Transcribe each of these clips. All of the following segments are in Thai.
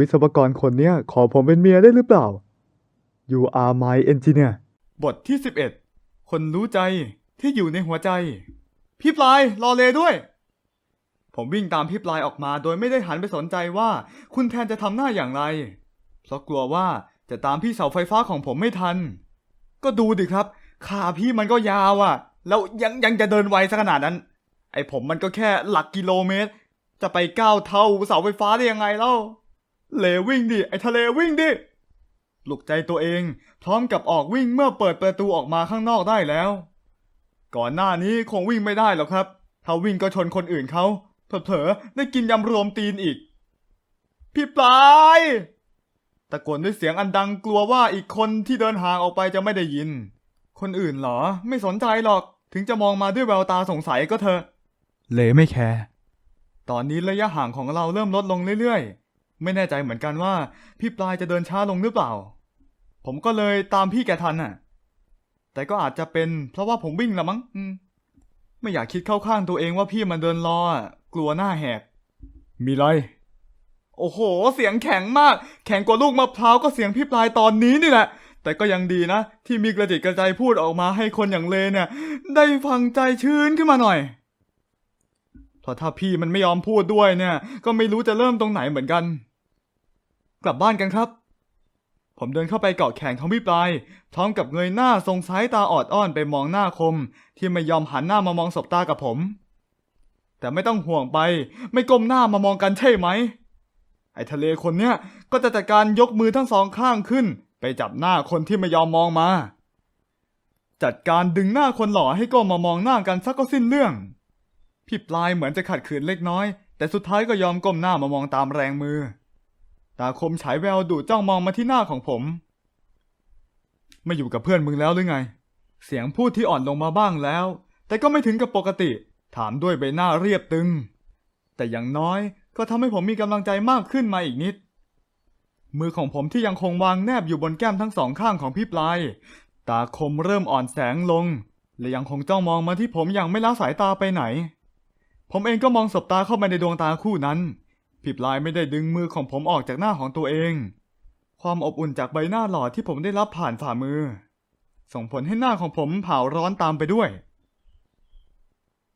วิศวกรคนเนี้ยขอผมเป็นเมียได้หรือเปล่า You are my engineer บทที่ 11 คนรู้ใจที่อยู่ในหัวใจ พี่ปลายรอเลด้วย ผมวิ่งตามพี่ปลายออกมาโดยไม่ได้หันไปสนใจว่า คุณแทนจะทำหน้าอย่างไร เพราะกลัวว่าจะตามพี่เสาไฟฟ้าของผมไม่ทัน ก็ดูดิครับ ขาพี่มันก็ยาวอะ่ะ แล้วยังยังจะเดินไวซะขนาดนั้น ไอผมมันก็แค่หลักกิโลเมตร จะไปก้าวเท่าเสาไฟฟ้าได้ยังไงเล่า เลวิ่งดิไอทะเลวิ่งดิปลุกใจตัวเอง พร้อมกับออกวิ่งเมื่อเปิดประตูออกมาข้างนอกได้แล้ว ก่อนหน้านี้คงวิ่งไม่ได้หรอกครับ ถ้าวิ่งก็ชนคนอื่นเขาเผลอๆได้กินยำรวมตีนอีก พี่ปลายตะโกนด้วยเสียงอันดังกลัวว่าอีกคนที่เดินห่างออกไปจะไม่ได้ยิน คนอื่นเหรอ ไม่สนใจหรอก ถึงจะมองมาด้วยแววตาสงสัยก็เถอะเลไม่แคร์ตอนนี้ระยะห่างของเราเริ่มลดลงเรื่อยๆ ไม่แน่ใจเหมือนกันว่า พี่ปลายจะเดินช้าลงหรือเปล่า ผมก็เลยตามพี่แกทันน่ะ แต่ก็อาจจะเป็นเพราะว่าผมวิ่งละมั้งอืมไม่อยากคิดเข้าข้างตัวเองว่าพี่มันเดินรออะกลัวหน้าแหก มีไร โอ้โห เสียงแข็งมาก แข็งกว่าลูกมะพร้าวก็เสียงพี่ปลายตอนนี้นี่แหละ แต่ก็ยังดีนะ ที่มีกระจิตกระใจพูดออกมาให้คนอย่างเลเนี่ย ได้ฟังใจชื้นขึ้นมาหน่อยเพราะถ้าพี่มันไม่ยอมพูดด้วยเนี่ย ก็ไม่รู้จะเริ่มตรงไหนเหมือนกัน กลับบ้านกันครับ ผมเดินเข้าไปเกาะแขนของพี่ปลาย พร้อมกับเงยหน้าทรงสายตาออดอ้อนไปมองหน้าคม ที่ไม่ยอมหันหน้ามามองสบตากับผม แต่ไม่ต้องห่วงไป ไม่ก้มหน้ามามองกันใช่ไหม ไอ้ทะเลคนเนี้ยก็จะจัดการยกมือทั้งสองข้างขึ้น ไปจับหน้าคนที่ไม่ยอมมองมา จัดการดึงหน้าคนหล่อให้ก้มมามองหน้ากันสักก็สิ้นเรื่องพี่ปลายเหมือนจะขัดขืนเล็กน้อย แต่สุดท้ายก็ยอมก้มหน้ามามองตามแรงมือ ตาคมฉายแววดูจ้องมองมาที่หน้าของผม ไม่อยู่กับเพื่อนมึงแล้วหรือไง เสียงพูดที่อ่อนลงมาบ้างแล้ว แต่ก็ไม่ถึงกับปกติ ถามด้วยใบหน้าเรียบตึง แต่อย่างน้อยก็ทำให้ผมมีกำลังใจมากขึ้นมาอีกนิด มือของผมที่ยังคงวางแนบอยู่บนแก้มทั้งสองข้างของพี่ปลาย ตาคมเริ่มอ่อนแสงลง และยังคงจ้องมองมาที่ผมอย่างไม่ละสายตาไปไหน ผมเองก็มองสบตาเข้ามาในดวงตาคู่นั้น พี่ปลายไม่ได้ดึงมือของผมออกจากหน้าของตัวเอง ความอบอุ่นจากใบหน้าหล่อที่ผมได้รับผ่านฝ่ามือ ส่งผลให้หน้าของผมเผาร้อนตามไปด้วย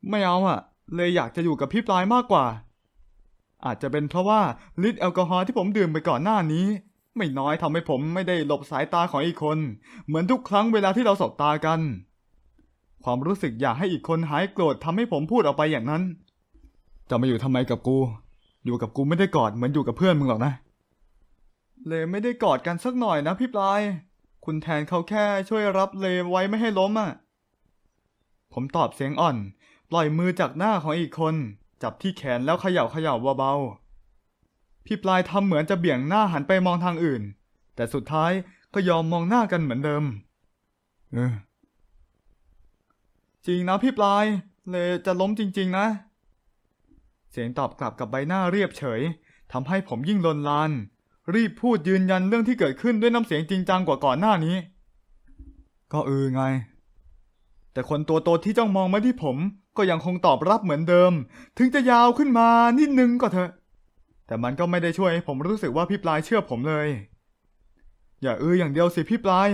ไม่เอาอะเลยอยากจะอยู่กับพี่ปลายมากกว่า อาจจะเป็นเพราะว่าฤทธิ์แอลกอฮอล์ที่ผมดื่มไปก่อนหน้านี้ ไม่น้อยทำให้ผมไม่ได้หลบสายตาของอีกคน เหมือนทุกครั้งเวลาที่เราสบตากัน ความรู้สึกอยากให้อีกคนหายโกรธทำให้ผมพูดออกไปอย่างนั้น จะมาอยู่ทำไมกับกู อยู่กับกูไม่ได้กอดเหมือนอยู่กับเพื่อนมึงหรอกนะ เลไม่ได้กอดกันสักหน่อยนะพี่ปลาย คุณแทนเขาแค่ช่วยรับเลไว้ไม่ให้ล้มอะ ผมตอบเสียงอ่อน ปล่อยมือจากหน้าของอีกคน จับที่แขนแล้วเขย่าเขย่าเบาๆ พี่ปลายทำเหมือนจะเบี่ยงหน้าหันไปมองทางอื่น แต่สุดท้ายก็ยอมมองหน้ากันเหมือนเดิม เออจริงนะพี่ปลาย เลจะล้มจริง ๆ นะ เสียงตอบกลับกับใบหน้าเรียบเฉยทำให้ผมยิ่งลนลาน รีบพูดยืนยันเรื่องที่เกิดขึ้นด้วยน้ำเสียงจริงจังกว่าก่อนหน้านี้ ก็เออไง แต่คนตัวโตที่จ้องมองมาที่ผม ก็ยังคงตอบรับเหมือนเดิม ถึงจะยาวขึ้นมานิดนึงก็เถอะ แต่มันก็ไม่ได้ช่วยให้ผมรู้สึกว่าพี่ปลายเชื่อผมเลย อย่าเอออย่างเดียวสิพี่ปลาย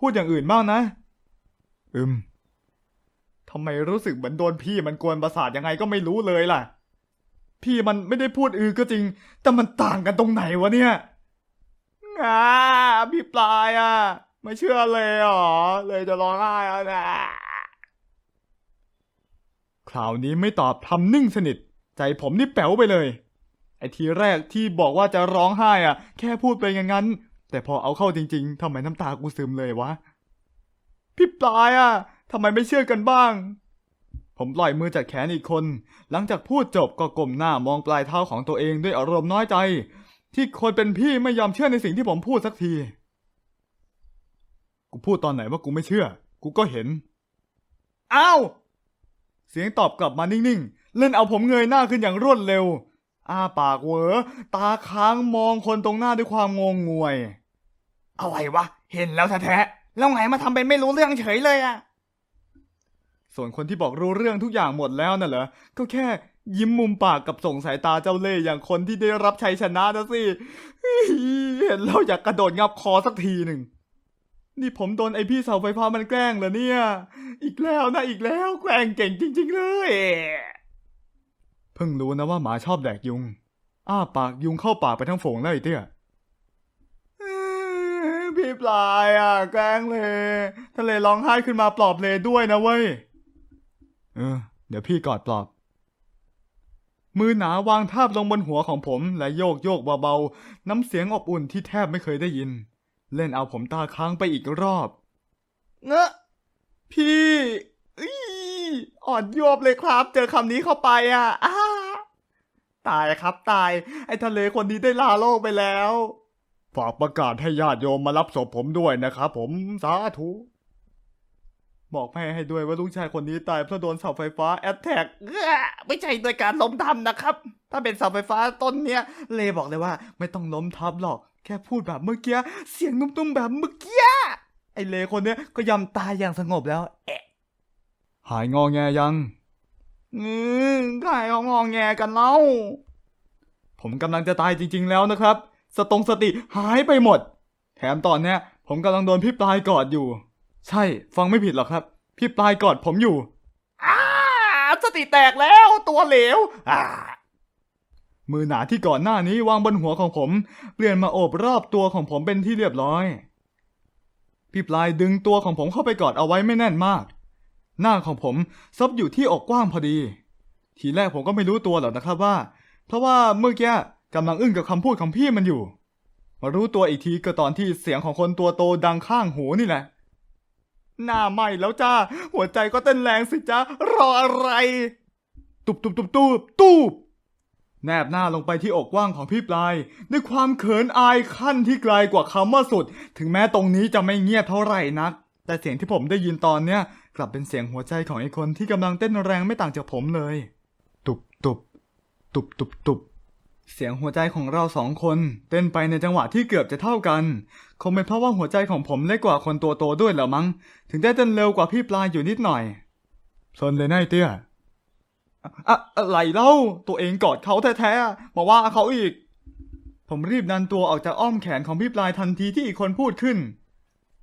พูดอย่างอื่นบ้างนะ อืมทำไมรู้สึกเหมือนโดนพี่มันกวนประสาทยังไงก็ไม่รู้เลยล่ะ พี่มันไม่ได้พูดอือก็จริง แต่มันต่างกันตรงไหนวะเนี่ยงาพี่ปลายอะ ไม่เชื่อเลยเหรอ เลยจะร้องไห้แล้วนะ คราวนี้ไม่ตอบทำนิ่งสนิท ใจผมนี่แป๋วไปเลย ไอ้ทีแรกที่บอกว่าจะร้องไห้อะ แค่พูดไปอย่างนั้น แต่พอเอาเข้าจริง ๆทำไมน้ำตากูซึมเลยวะ พี่ปลายอะทำไมไม่เชื่อกันบ้าง ผมปล่อยมือจากแขนอีกคน หลังจากพูดจบก็ก้มหน้ามองปลายเท้าของตัวเองด้วยอารมณ์น้อยใจ ที่คนเป็นพี่ไม่ยอมเชื่อในสิ่งที่ผมพูดสักที กูพูดตอนไหนว่ากูไม่เชื่อ กูก็เห็น อ้าว เสียงตอบกลับมานิ่งๆ เล่นเอาผมเงยหน้าขึ้นอย่างรวดเร็ว อ้าปากเวอตาค้างมองคนตรงหน้าด้วยความงงงวย อะไรวะ เห็นแล้วแท้ๆ แล้วไงมาทำเป็นไม่รู้เรื่องเฉยเลยอะ ส่วนคนที่บอกรู้เรื่องทุกอย่างหมดแล้วน่ะเหรอ ก็แค่ยิ้มมุมปากกับส่งสายตาเจ้าเล่ห์อย่างคนที่ได้รับชัยชนะนะสิ เห็นแล้วอยากกระโดดงับคอสักทีหนึ่ง นี่ผมโดนไอพี่เสาไฟฟ้ามันแกล้งเหรอเนี่ย อีกแล้วนะอีกแล้วแกล้งเก่งจริง ๆ เลย เพิ่งรู้นะว่าหมาชอบแดกยุง อ้าปากยุงเข้าปากไปทั้งฝูงแล้วไอเตี้ยเอ้ยพี่ปลายอะ แกล้งเลย ทะเลร้องไห้ขึ้นมาปลอบเลยด้วยนะเว้ย เออ เดี๋ยวพี่กอดปลอบ มือหนาวางทาบลงบนหัวของผมและโยกโยกเบาๆ น้ำเสียงอบอุ่นที่แทบไม่เคยได้ยิน เล่นเอาผมตาค้างไปอีกรอบเงอะพี่อีอ่อนยวบเลยครับ เจอคำนี้เข้าไปอะอ้าตายครับตาย ไอ้ทะเลคนนี้ได้ลาโลกไปแล้ว ฝากประกาศให้ญาติโยมมารับศพผมด้วยนะครับผมสาธุ บอกแม่ให้ด้วยว่าลูกชายคนนี้ตายเพราะโดนเสาไฟฟ้าแอตแทกไม่ใช่โดยการล้มทับนะครับ ถ้าเป็นเสาไฟฟ้าต้นเนี้ย เลบอกเลยว่า ไม่ต้องล้มทับหรอก แค่พูดแบบเมื่อกี้ เสียงนุ่มๆแบบเมื่อกี้ ไอเลคนเนี้ยก็ยอมตายอย่างสงบแล้ว แอะหายงอแงยังอืมหายงอแงกันเล่า ผมกำลังจะตายจริง ๆ แล้วนะครับ สตงสติหายไปหมด แถมตอนเนี้ย ผมกำลังโดนพี่ปลายกอดอยู่ ใช่ ฟังไม่ผิดหรอกครับ พี่ปลายกอดผมอยู่อ้าสติแตกแล้วตัวเหลวอ่ามือหนาที่ก่อนหน้านี้วางบนหัวของผม เปลี่ยนมาโอบรอบตัวของผมเป็นที่เรียบร้อย พี่ปลายดึงตัวของผมเข้าไปกอดเอาไว้ไม่แน่นมาก หน้าของผมซบอยู่ที่อกกว้างพอดี ทีแรกผมก็ไม่รู้ตัวหรอกนะครับว่า เพราะว่าเมื่อกี้กำลังอึ้งกับคำพูดของพี่มันอยู่ มารู้ตัวอีกทีก็ตอนที่เสียงของคนตัวโตดังข้างหูนี่แหละ หน้าไหมแล้วจ้า หัวใจก็เต้นแรงสิจ้ารออะไร ตุบตุบตุบตุบตุบแนบหน้าลงไปที่อกว่างของพี่ปลาย ด้วยความเขินอายขั้นที่ไกลกว่าคำว่าสุด ถึงแม้ตรงนี้จะไม่เงียบเท่าไหร่นัก แต่เสียงที่ผมได้ยินตอนเนี้ยกลับเป็นเสียงหัวใจของไอ้คนที่กำลังเต้นแรงไม่ต่างจากผมเลย ตุบตุบตุบตุบตุบ เสียงหัวใจของเราสองคนเต้นไปในจังหวะที่เกือบจะเท่ากัน คงเป็นเพราะว่าหัวใจของผมเล็กกว่าคนตัวโตด้วยเหรอมั้ง ถึงได้เต้นเร็วกว่าพี่ปลายอยู่นิดหน่อยสนเลยนะไอ้เตี้ยอะอะอะไรเล่า ตัวเองกอดเขาแท้ๆ มาว่าเขาอีก ผมรีบดันตัวออกจากอ้อมแขนของพี่ปลายทันทีที่อีกคนพูดขึ้น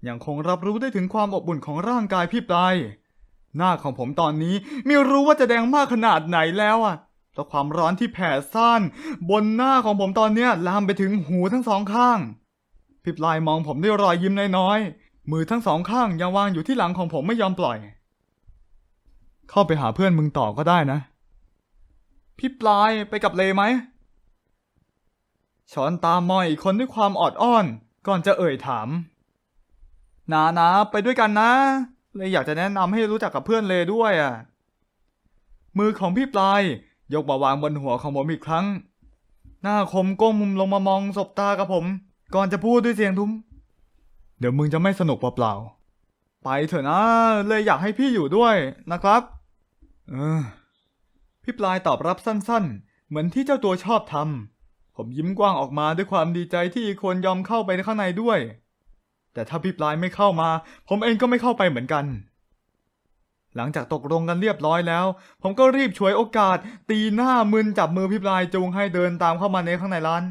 ยังคงรับรู้ได้ถึงความอบอุ่นของร่างกายพี่ปลาย หน้าของผมตอนนี้ไม่รู้ว่าจะแดงมากขนาดไหนแล้วอะ เพราะความร้อนที่แผ่ซ่านบนหน้าของผมตอนเนี้ยลามไปถึงหูทั้งสองข้างพี่ปลายมองผมด้วยรอยยิ้มน้อยๆมือทั้งสองข้างยังวางอยู่ที่หลังของผมไม่ยอมปล่อย เข้าไปหาเพื่อนมึงต่อก็ได้นะ พี่ปลายไปกับเลไหมช้อนตามมองอีกคนด้วยความออดอ้อน ก่อนจะเอ่ยถาม นานะไปด้วยกันนะ เลยอยากจะแนะนำให้รู้จักกับเพื่อนเลด้วยอะมือของพี่ปลาย ยกมาวางบนหัวของผมอีกครั้ง หน้าคมก้มมุมลงมามองสบตากับผม ก่อนจะพูดด้วยเสียงทุ้ม เดี๋ยวมึงจะไม่สนุกเปล่าๆไปเถอะนะเลยอยากให้พี่อยู่ด้วยนะครับ เออ พี่ปลายตอบรับสั้นๆ เหมือนที่เจ้าตัวชอบทำผมยิ้มกว้างออกมาด้วยความดีใจที่อีกคนยอมเข้าไปข้างในด้วย แต่ถ้าพี่ปลายไม่เข้ามา ผมเองก็ไม่เข้าไปเหมือนกัน หลังจากตกลงกันเรียบร้อยแล้ว ผมก็รีบฉวยโอกาส ตีหน้ามึนจับมือพี่ปลายจูงให้เดินตามเข้ามาในข้างในร้าน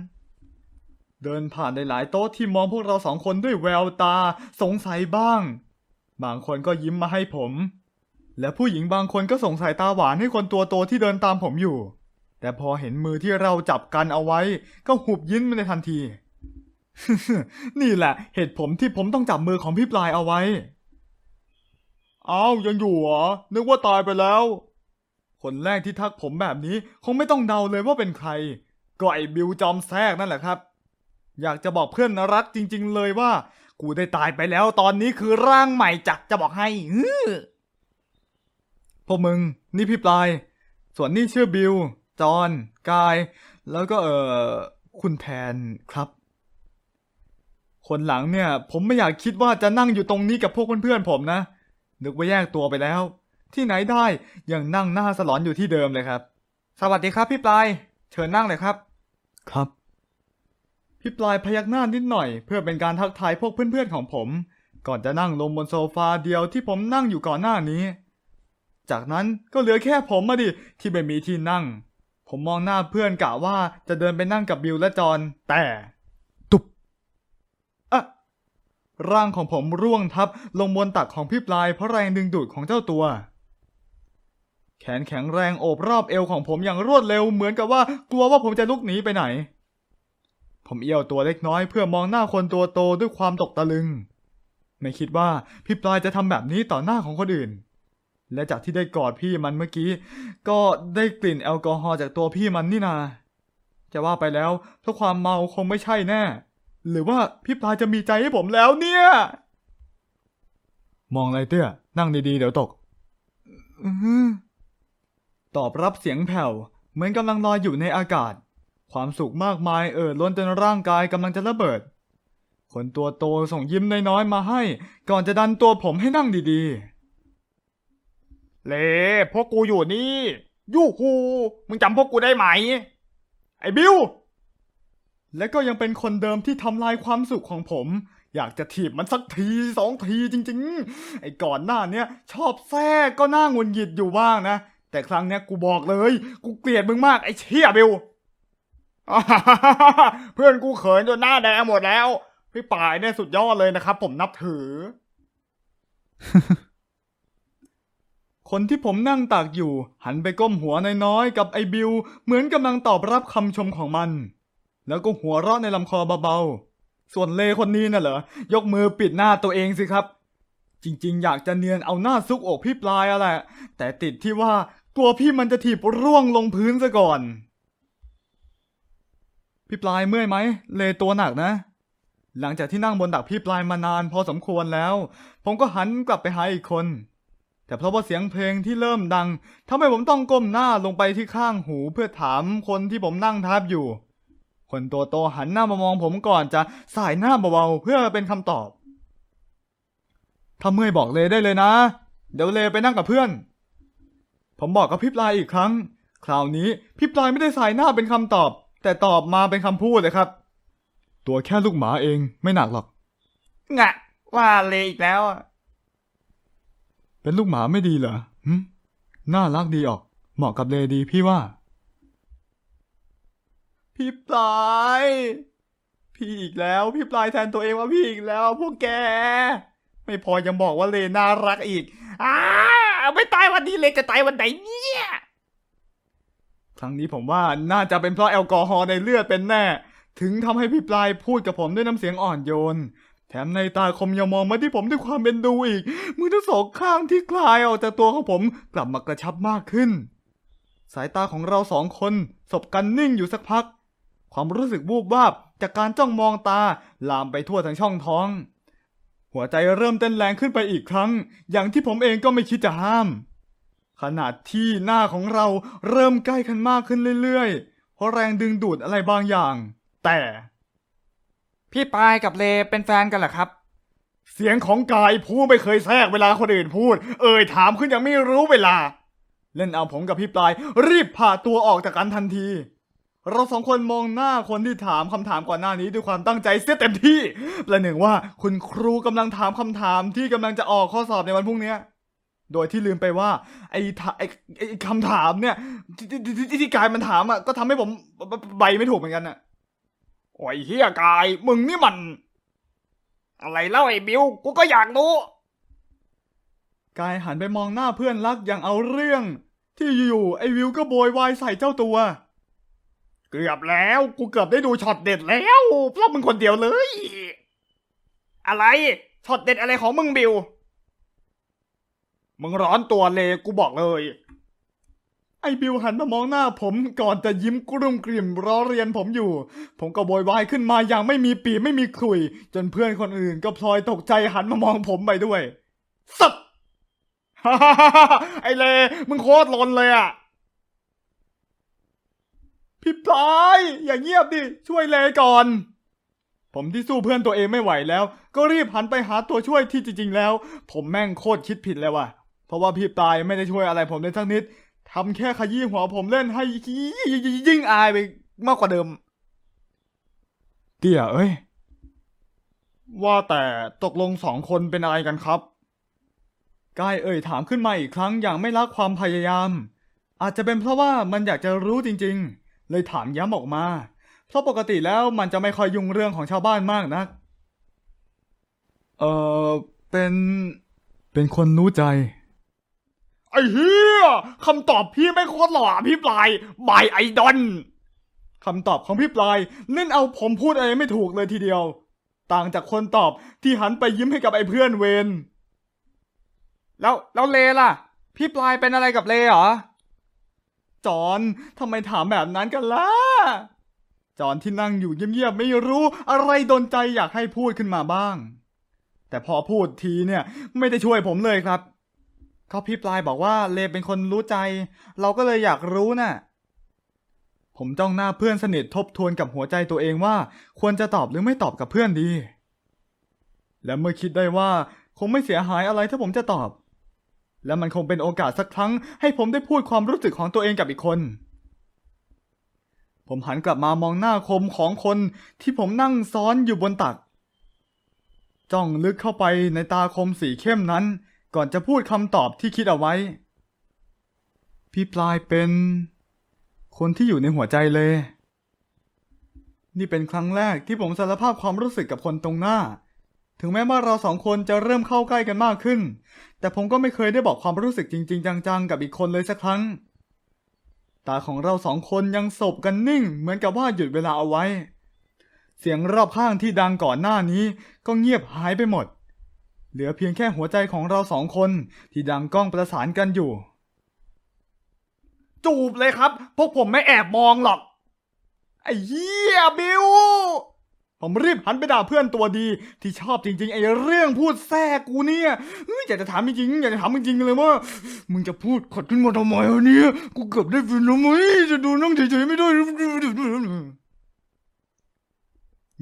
เดินผ่านหลายๆโต๊ะที่มองพวกเราสองคนด้วยแววตาสงสัยบ้าง บางคนก็ยิ้มมาให้ผม และผู้หญิงบางคนก็ส่งสายตาหวานให้คนตัวโตที่เดินตามผมอยู่ แต่พอเห็นมือที่เราจับกันเอาไว้ ก็หุบยิ้มในทันที นี่แหละ เหตุผลที่ผมต้องจับมือของพี่ปลายเอาไว้ อ้าวยังอยู่เหรอ นึกว่าตายไปแล้ว คนแรกที่ทักผมแบบนี้คงไม่ต้องเดาเลยว่าเป็นใคร ก็ไอ้บิวจอมแทรกนั่นแหละครับ อยากจะบอกเพื่อนรักจริง ๆ เลยว่า กูได้ตายไปแล้ว ตอนนี้คือร่างใหม่จักจะบอกให้อื้อพวกมึง นี่พี่ปลาย ส่วนนี่ชื่อบิว จอน กาย แล้วก็เออคุณแทนครับ คนหลังเนี่ย ผมไม่อยากคิดว่าจะนั่งอยู่ตรงนี้กับพวกเพื่อนๆผมนะ นึกว่าแยกตัวไปแล้ว ที่ไหนได้ยังนั่งหน้าสลอนอยู่ที่เดิมเลยครับ สวัสดีครับพี่ปลาย เชิญนั่งเลยครับ ครับ พี่ปลายพยักหน้านิดหน่อย เพื่อเป็นการทักทายพวกเพื่อนๆของผม ก่อนจะนั่งลงบนโซฟาเดียวที่ผมนั่งอยู่ก่อนหน้านี้ จากนั้นก็เหลือแค่ผมมาดิที่ไม่มีที่นั่ง ผมมองหน้าเพื่อนกะว่าจะเดินไปนั่งกับบิวและจอนแต่ตุบอะ ร่างของผมร่วงทับลงบนตักของพี่ปลายเพราะแรงดึงดูดของเจ้าตัว แขนแข็งแรงโอบรอบเอวของผมอย่างรวดเร็วเหมือนกับว่ากลัวว่าผมจะลุกหนีไปไหน ผมเอี้ยวตัวเล็กน้อยเพื่อมองหน้าคนตัวโตด้วยความตกตะลึง ไม่คิดว่าพี่ปลายจะทำแบบนี้ต่อหน้าของคนอื่น และจากที่ได้กอดพี่มันเมื่อกี้ ก็ได้กลิ่นแอลกอฮอล์จากตัวพี่มันนี่นาจะว่าไปแล้วเพราะความเมาคงไม่ใช่แน่ หรือว่าพี่ปลายจะมีใจให้ผมแล้วเนี่ย มองอะไรเตี้ย นั่งดีๆ เดี๋ยวตกอื้อหือตอบรับเสียงแผ่ว เหมือนกำลังลอยอยู่ในอากาศ ความสุขมากมายเอ่อล้นจนร่างกายกำลังจะระเบิด คนตัวโตส่งยิ้มน้อยๆมาให้ ก่อนจะดันตัวผมให้นั่งดีๆ เลพวกกูอยู่นี่ ยูฮูมึงจำพวกกูได้ไหม ไอ้บิว และก็ยังเป็นคนเดิมที่ทำลายความสุขของผม อยากจะถีบมันสักทีสองทีจริงๆ ไอ้ก่อนหน้าเนี้ยชอบแทรกก็น่าหงุนหงิดอยู่บ้างนะ แต่ครั้งเนี้ยกูบอกเลย กูเกลียดมึงมากไอ้เชี่ยบิวเพื่อนกูเขินจนหน้าแดงหมดแล้ว พี่ป่ายเนี่ยสุดยอดเลยนะครับ ผมนับถือ คนที่ผมนั่งตากอยู่ หันไปก้มหัวน้อยๆกับไอ้บิว เหมือนกำลังตอบรับคำชมของมัน แล้วก็หัวเราะในลำคอเบาๆ ส่วนเลคนนี้น่ะเหรอ ยกมือปิดหน้าตัวเองสิครับ จริงๆ อยากจะเนียนเอาหน้าซุกอกพี่ปลายอะแหละ แต่ติดที่ว่ากลัวพี่มันจะถีบร่วงลงพื้นซะก่อน พี่ปลายเมื่อยไหม เลตัวหนักนะ หลังจากที่นั่งบนตักพี่ปลายมานานพอสมควรแล้ว ผมก็หันกลับไปหาอีกคน แต่เพราะว่าเสียงเพลงที่เริ่มดังทำให้ผมต้องก้มหน้าลงไปที่ข้างหูเพื่อถามคนที่ผมนั่งทับอยู่ คนตัวโตหันหน้ามามองผมก่อนจะสายหน้าเบาๆเพื่อเป็นคำตอบ ถ้าเมื่อยบอกเลได้เลยนะ เดี๋ยวเลไปนั่งกับเพื่อน ผมบอกกับพี่ปลายอีกครั้ง คราวนี้พี่ปลายไม่ได้สายหน้าเป็นคำตอบ แต่ตอบมาเป็นคำพูดเลยครับ ตัวแค่ลูกหมาเองไม่หนักหรอกงะว่าเลอีกแล้วอะเป็นลูกหมาไม่ดีเหรอหึน่ารักดีออก เหมาะกับเลดีพี่ว่า พี่ปลาย พี่อีกแล้ว พี่ปลายแทนตัวเองว่าพี่อีกแล้ว พวกแก ไม่พอยังบอกว่าเลน่ารักอีกอ้าไม่ตายวันนี้เลยจะตายวันไหนเนี่ยครั้งนี้ผมว่าน่าจะเป็นเพราะแอลกอฮอล์ในเลือดเป็นแน่ ถึงทำให้พี่ปลายพูดกับผมด้วยน้ำเสียงอ่อนโยนแถมในตาคมยังมองมาที่ผมด้วยความเป็นดูอีก มือทั้งสองข้างที่คลายออกจากตัวของผมกลับมากระชับมากขึ้น สายตาของเราสองคนสบกันนิ่งอยู่สักพัก ความรู้สึกวูบวาบจากการจ้องมองตาลามไปทั่วทั้งช่องท้อง หัวใจเริ่มเต้นแรงขึ้นไปอีกครั้ง อย่างที่ผมเองก็ไม่คิดจะห้าม ขนาดที่หน้าของเราเริ่มใกล้กันมากขึ้นเรื่อยๆ เพราะแรงดึงดูดอะไรบางอย่าง แต่ พี่ปายกับเลเป็นแฟนกันเหรอครับ เสียงของกายผู้ไม่เคยแทรกเวลาคนอื่นพูด เอ่ยถามขึ้นยังไม่รู้เวลา เล่นเอาผมกับพี่ปลายรีบผ่าตัวออกจากกันทันที เราสองคนมองหน้าคนที่ถามคำถามก่อนหน้านี้ด้วยความตั้งใจเสียเต็มที่ประหนึ่งว่าคุณครูกำลังถามคำถามที่กำลังจะออกข้อสอบในวันพรุ่งนี้โดยที่ลืมไปว่า ไอ้ถาไอ้ไอ้คำถามเนี่ยที่ที่ที่กายมันถามอะก็ทำให้ผมใบไม่ถูกเหมือนกันอะโอ้ยเฮียกายมึงนี่มัน อะไรเล่าไอ้บิวกูก็อยากรู้กายหันไปมองหน้าเพื่อนรักอย่างเอาเรื่อง ที่อยู่ๆไอ้วิวก็โบยวายใส่เจ้าตัว เกือบแล้ว กูเกือบได้ดูช็อตเด็ดแล้วเพราะมึงคนเดียวเลย อะไรช็อตเด็ดอะไรของมึงบิว มึงร้อนตัวเลยกูบอกเลย ไอ้บิวหันมามองหน้าผมก่อนจะยิ้มกลุ้มกลิ่มล้อเรียนผมอยู่ ผมก็โวยวายขึ้นมาอย่างไม่มีปีไม่มีขลุย จนเพื่อนคนอื่นก็พลอยตกใจหันมามองผมไปด้วยสัตไอเลมึงโคตรลนเลยอะ พี่ปลายอย่าเงียบดิ ช่วยเลก่อน ผมที่สู้เพื่อนตัวเองไม่ไหวแล้ว ก็รีบหันไปหาตัวช่วยที่จริง ๆ แล้ว ผมแม่งโคตรคิดผิดเลยว่ะ เพราะว่าพี่ปลายไม่ได้ช่วยอะไรผมเลยสักนิดทำแค่ขยี้หัวผมเล่นให้ยิ่งอายไปมากกว่าเดิม เตี้ยเอ้ย ว่าแต่ตกลงสองคนเป็นอะไรกันครับกายเอ่ยถามขึ้นมาอีกครั้งอย่างไม่ละความพยายาม อาจจะเป็นเพราะว่ามันอยากจะรู้จริง ๆ เลยถามย้ำออกมา เพราะปกติแล้วมันจะไม่ค่อยยุ่งเรื่องของชาวบ้านมากนัก เออเป็น เป็นคนรู้ใจ ไอ้เฮียคำตอบพี่ไม่โคตรหล่อพี่ปลายบายไอดอนคำตอบของพี่ปลายเล่นเอาผมพูดอะไรไม่ถูกเลยทีเดียว ต่างจากคนตอบที่หันไปยิ้มให้กับไอ้เพื่อนเวนแล้วแล้วเลล่ะ พี่ปลายเป็นอะไรกับเลเหรอ จอนทำไมถามแบบนั้นกันล่ะ จอนที่นั่งอยู่เงียบๆไม่รู้อะไรโดนใจอยากให้พูดขึ้นมาบ้าง แต่พอพูดทีเนี่ยไม่ได้ช่วยผมเลยครับเขาพี่ปลายบอกว่าเลเป็นคนรู้ใจ เราก็เลยอยากรู้น่ะ ผมจ้องหน้าเพื่อนสนิททบทวนกับหัวใจตัวเองว่า ควรจะตอบหรือไม่ตอบกับเพื่อนดี และเมื่อคิดได้ว่าคงไม่เสียหายอะไรถ้าผมจะตอบ และมันคงเป็นโอกาสสักครั้งให้ผมได้พูดความรู้สึกของตัวเองกับอีกคน ผมหันกลับมามองหน้าคมของคนที่ผมนั่งซ้อนอยู่บนตัก จ้องลึกเข้าไปในตาคมสีเข้มนั้น ก่อนจะพูดคำตอบที่คิดเอาไว้ พี่ปลายเป็น คนที่อยู่ในหัวใจเลย นี่เป็นครั้งแรกที่ผมสารภาพความรู้สึกกับคนตรงหน้า ถึงแม้ว่าเราสองคนจะเริ่มเข้าใกล้กันมากขึ้น แต่ผมก็ไม่เคยได้บอกความรู้สึกจริง ๆ จังๆ กับอีกคนเลยสักครั้ง ตาของเราสองคนยังสบกันนิ่ง เหมือนกับว่าหยุดเวลาเอาไว้ เสียงรอบข้างที่ดังก่อนหน้านี้ก็เงียบหายไปหมด เหลือเพียงแค่หัวใจของเราสองคนที่ดังก้องประสานกันอยู่ จูบเลยครับ พวกผมไม่แอบมองหรอก ไอ้เหี้ยบิว ผมรีบหันไปด่าเพื่อนตัวดี ที่ชอบจริงๆไอ้เรื่องพูดแทรกกูเนี่ยเฮ้ยอยากจะถามจริงๆอยากจะถามจริงๆเลยว่า มึงจะพูดขัดขึ้นมาทำไมวะเนี่ยกูเกือบได้ฟินแล้วไหมจะดูนั่งเฉยๆไม่ได้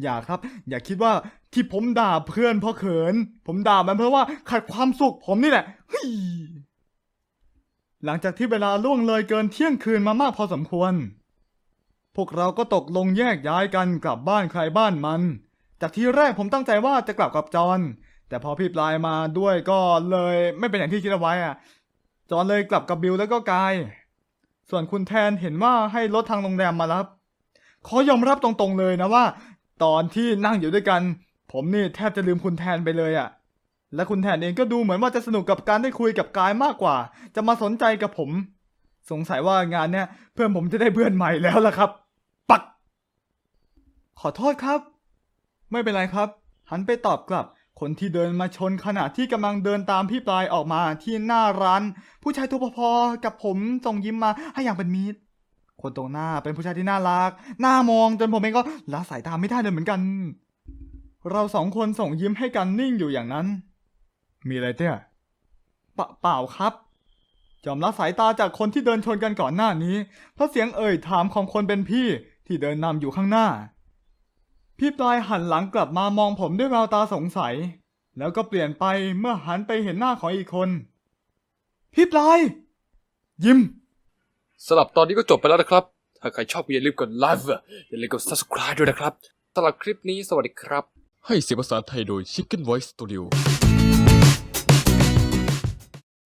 อย่าครับ อย่าคิดว่าที่ผมด่าเพื่อนเพราะเขิน ผมด่ามันเพราะว่าขัดความสุขผมนี่แหละฮหลังจากที่เวลาล่วงเลยเกินเที่ยงคืนมามากพอสมควร พวกเราก็ตกลงแยกย้ายกันกลับบ้านใครบ้านมัน จากที่แรกผมตั้งใจว่าจะกลับกับจอนแต่พอพี่ปลายมาด้วยก็เลยไม่เป็นอย่างที่คิดเอาไว้อะจอนเลยกลับกับบิวแล้วก็กาย ส่วนคุณแทนเห็นว่าให้รถทางโรงแรมมารับขอยอมรับตรงๆเลยนะว่า ตอนที่นั่งอยู่ด้วยกัน ผมนี่แทบจะลืมคุณแทนไปเลยอะและคุณแทนเองก็ดูเหมือนว่าจะสนุกกับการได้คุยกับกายมากกว่า จะมาสนใจกับผม สงสัยว่างานเนี้ยเพื่อนผมจะได้เพื่อนใหม่แล้วล่ะครับ ปัก ขอโทษครับ ไม่เป็นไรครับ หันไปตอบกลับ คนที่เดินมาชนขณะที่กำลังเดินตามพี่ปลายออกมาที่หน้าร้าน ผู้ชายตัวพอๆกับผมส่งยิ้มมาให้อย่างเป็นมิตร คนตรงหน้าเป็นผู้ชายที่น่ารักหน้ามองจนผมเองก็ละสายตาไม่ได้เลยเหมือนกัน เราสองคนส่งยิ้มให้กันนิ่งอยู่อย่างนั้น มีอะไรเตี้ยปะเปล่าครับ ยอมละสายตาจากคนที่เดินชนกันก่อนหน้านี้ เพราะเสียงเอ่ยถามของคนเป็นพี่ที่เดินนำอยู่ข้างหน้า พี่ปลายหันหลังกลับมามองผมด้วยแววตาสงสัย แล้วก็เปลี่ยนไปเมื่อหันไปเห็นหน้าของอีกคน พี่ปลาย ยิ้มสำหรับตอนนี้ก็จบไปแล้วนะครับ ถ้าใครชอบก็อย่าลืมกดไลค์อย่าลืมกด subscribe ด้วยนะครับสำหรับคลิปนี้สวัสดีครับ ให้เสียงภาษาไทยโดย Chicken Voice Studio